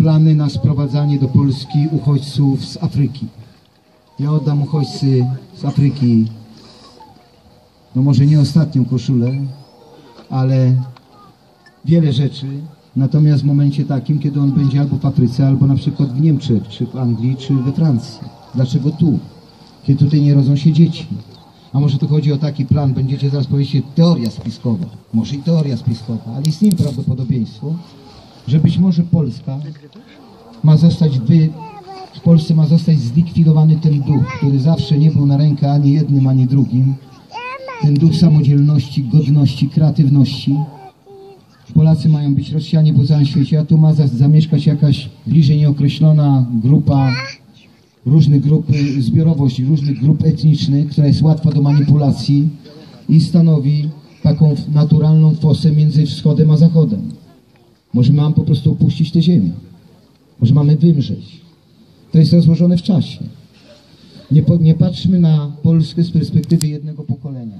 plany na sprowadzanie do Polski uchodźców z Afryki. Ja oddam uchodźcy z Afryki, no może nie ostatnią koszulę, ale wiele rzeczy. Natomiast w momencie takim, kiedy on będzie albo w Afryce, albo na przykład w Niemczech, czy w Anglii, czy we Francji. Dlaczego tu? Kiedy tutaj nie rodzą się dzieci. A może tu chodzi o taki plan, będziecie zaraz powiedzieć teoria spiskowa. Może i teoria spiskowa, ale istnieje prawdopodobieństwo, że być może Polska ma zostać wy... w Polsce ma zostać zlikwidowany ten duch, który zawsze nie był na rękę ani jednym, ani drugim. Ten duch samodzielności, godności, kreatywności. Polacy mają być Rosjanie po całym świecie, a tu ma za- zamieszkać jakaś bliżej nieokreślona grupa, różnych grup, zbiorowość różnych grup etnicznych, która jest łatwa do manipulacji i stanowi taką naturalną fosę między wschodem a zachodem. Może mamy po prostu opuścić tę ziemię. Może mamy wymrzeć. To jest rozłożone w czasie. Nie, po, nie patrzmy na Polskę z perspektywy jednego pokolenia.